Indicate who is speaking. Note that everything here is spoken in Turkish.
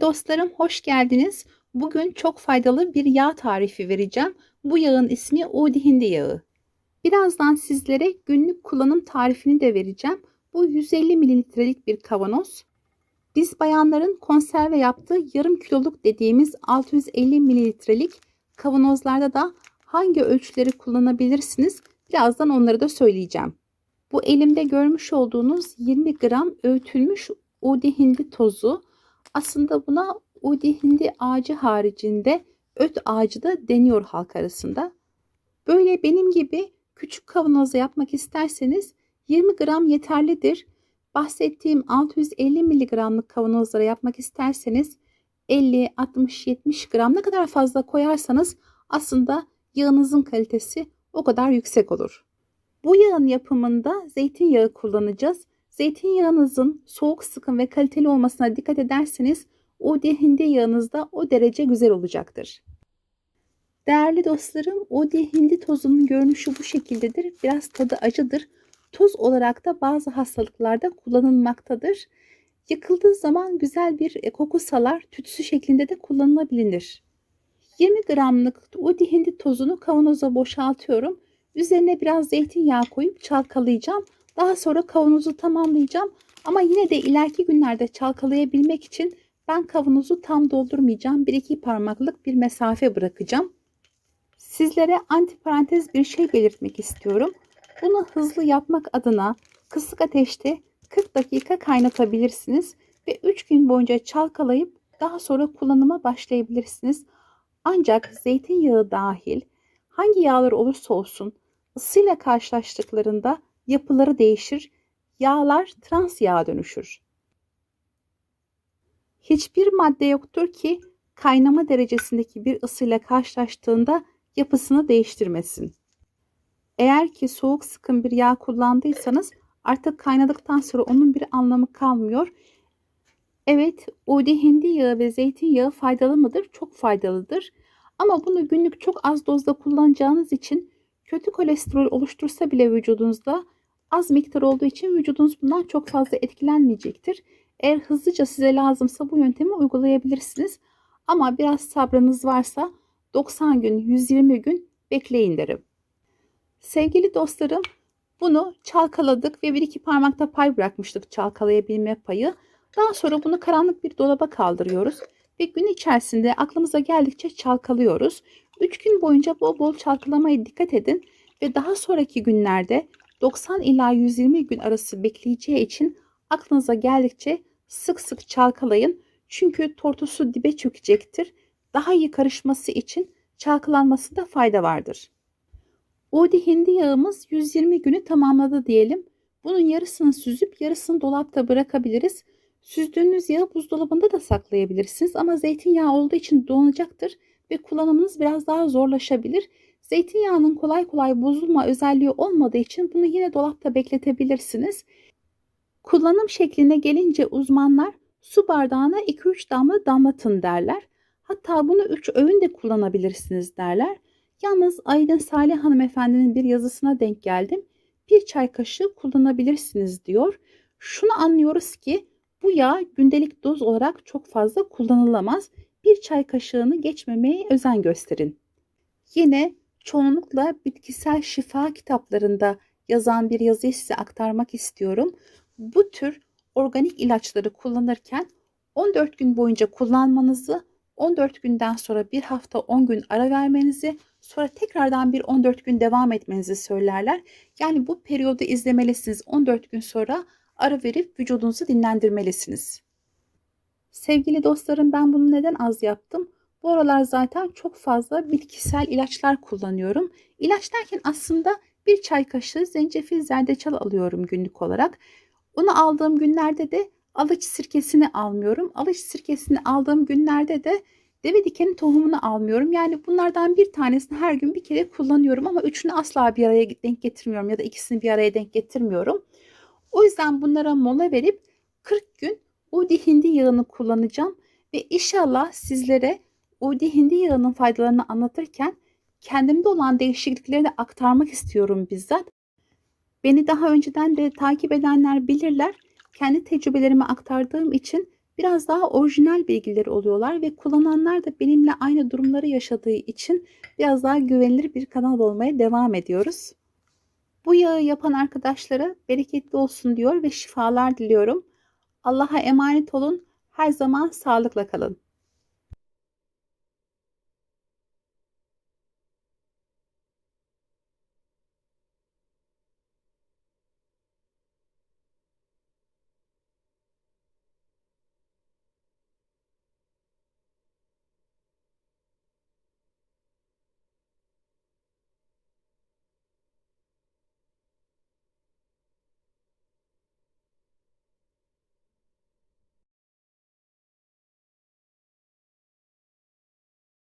Speaker 1: Dostlarım hoş geldiniz. Bugün çok faydalı bir yağ tarifi vereceğim. Bu yağın ismi Udi hindi yağı. Birazdan sizlere günlük kullanım tarifini de vereceğim. Bu 150 mililitrelik bir kavanoz. Biz bayanların konserve yaptığı yarım kiloluk dediğimiz 650 mililitrelik kavanozlarda da hangi ölçüleri kullanabilirsiniz? Birazdan onları da söyleyeceğim. Bu elimde görmüş olduğunuz 20 gram öğütülmüş udi hindi tozu. Aslında buna udi hindi ağacı haricinde öt ağacı da deniyor halk arasında. Böyle benim gibi küçük kavanozda yapmak isterseniz 20 gram yeterlidir. Bahsettiğim 650 miligramlık kavanozlara yapmak isterseniz 50, 60, 70 gram ne kadar fazla koyarsanız aslında yağınızın kalitesi o kadar yüksek olur. Bu yağın yapımında zeytinyağı kullanacağız. Zeytinyağınızın soğuk sıkım ve kaliteli olmasına dikkat ederseniz o hindi yağınız da o derece güzel olacaktır. Değerli dostlarım, o hindi tozunun görünüşü bu şekildedir. Biraz tadı acıdır. Toz olarak da bazı hastalıklarda kullanılmaktadır. Yıkıldığı zaman güzel bir e, koku salar, tütsü şeklinde de kullanılabilir. 20 gramlık o hindi tozunu kavanoza boşaltıyorum. Üzerine biraz zeytinyağı koyup çalkalayacağım. Daha sonra kavanozu tamamlayacağım. Ama yine de ileriki günlerde çalkalayabilmek için ben kavanozu tam doldurmayacağım. Bir iki parmaklık bir mesafe bırakacağım. Sizlere antiparantez bir şey belirtmek istiyorum. Bunu hızlı yapmak adına kısık ateşte 40 dakika kaynatabilirsiniz ve 3 gün boyunca çalkalayıp daha sonra kullanıma başlayabilirsiniz. Ancak zeytinyağı dahil hangi yağlar olursa olsun ısıyla karşılaştıklarında yapıları değişir, yağlar trans yağa dönüşür. Hiçbir madde yoktur ki kaynama derecesindeki bir ısıyla karşılaştığında yapısını değiştirmesin. Eğer ki soğuk sıkım bir yağ kullandıysanız artık kaynadıktan sonra onun bir anlamı kalmıyor. Evet, udi hindi yağı ve zeytinyağı faydalı mıdır? Çok faydalıdır. Ama bunu günlük çok az dozda kullanacağınız için kötü kolesterol oluştursa bile vücudunuzda az miktar olduğu için vücudunuz bundan çok fazla etkilenmeyecektir. Eğer hızlıca size lazımsa bu yöntemi uygulayabilirsiniz. Ama biraz sabrınız varsa 90 gün, 120 gün bekleyin derim. Sevgili dostlarım, bunu çalkaladık ve bir iki parmakta pay bırakmıştık çalkalayabilme payı. Daha sonra bunu karanlık bir dolaba kaldırıyoruz ve gün içerisinde aklımıza geldikçe çalkalıyoruz. 3 gün boyunca bol bol çalkalamaya dikkat edin ve daha sonraki günlerde 90 ila 120 gün arası bekleyeceği için aklınıza geldikçe sık sık çalkalayın. Çünkü tortusu dibe çökecektir. Daha iyi karışması için çalkalanmasında fayda vardır. Udi hindi yağımız 120 günü tamamladı diyelim. Bunun yarısını süzüp yarısını dolapta bırakabiliriz. Süzdüğünüz yağı buzdolabında da saklayabilirsiniz ama zeytinyağı olduğu için donacaktır ve kullanımınız biraz daha zorlaşabilir. Zeytinyağının kolay kolay bozulma özelliği olmadığı için bunu yine dolapta bekletebilirsiniz. Kullanım şekline gelince uzmanlar su bardağına 2-3 damla damlatın derler. Hatta bunu 3 öğün de kullanabilirsiniz derler. Yalnız Aydın Salih hanımefendinin bir yazısına denk geldim. Bir çay kaşığı kullanabilirsiniz diyor. Şunu anlıyoruz ki bu yağ gündelik doz olarak çok fazla kullanılamaz. Bir çay kaşığını geçmemeye özen gösterin. Yine çoğunlukla bitkisel şifa kitaplarında yazan bir yazıyı size aktarmak istiyorum. Bu tür organik ilaçları kullanırken 14 gün boyunca kullanmanızı, 14 günden sonra bir hafta 10 gün ara vermenizi, sonra tekrardan bir 14 gün devam etmenizi söylerler. Yani bu periyodu izlemelisiniz. 14 gün sonra ara verip vücudunuzu dinlendirmelisiniz. Sevgili dostlarım ben bunu neden az yaptım? Bu aralar zaten çok fazla bitkisel ilaçlar kullanıyorum. İlaç derken aslında bir çay kaşığı zencefil zerdeçal alıyorum günlük olarak. Onu aldığım günlerde de alıç sirkesini almıyorum. Alıç sirkesini aldığım günlerde de deve dikeni tohumunu almıyorum. Yani bunlardan bir tanesini her gün bir kere kullanıyorum ama üçünü asla bir araya denk getirmiyorum ya da ikisini bir araya denk getirmiyorum. O yüzden bunlara mola verip 40 gün udi hindi yağını kullanacağım ve inşallah sizlere udi hindi yağının faydalarını anlatırken kendimde olan değişiklikleri de aktarmak istiyorum bizzat. Beni daha önceden de takip edenler bilirler. Kendi tecrübelerimi aktardığım için biraz daha orijinal bilgileri oluyorlar ve kullananlar da benimle aynı durumları yaşadığı için biraz daha güvenilir bir kanal olmaya devam ediyoruz. Bu yağı yapan arkadaşlara bereketli olsun diyor ve şifalar diliyorum. Allah'a emanet olun. Her zaman sağlıkla kalın.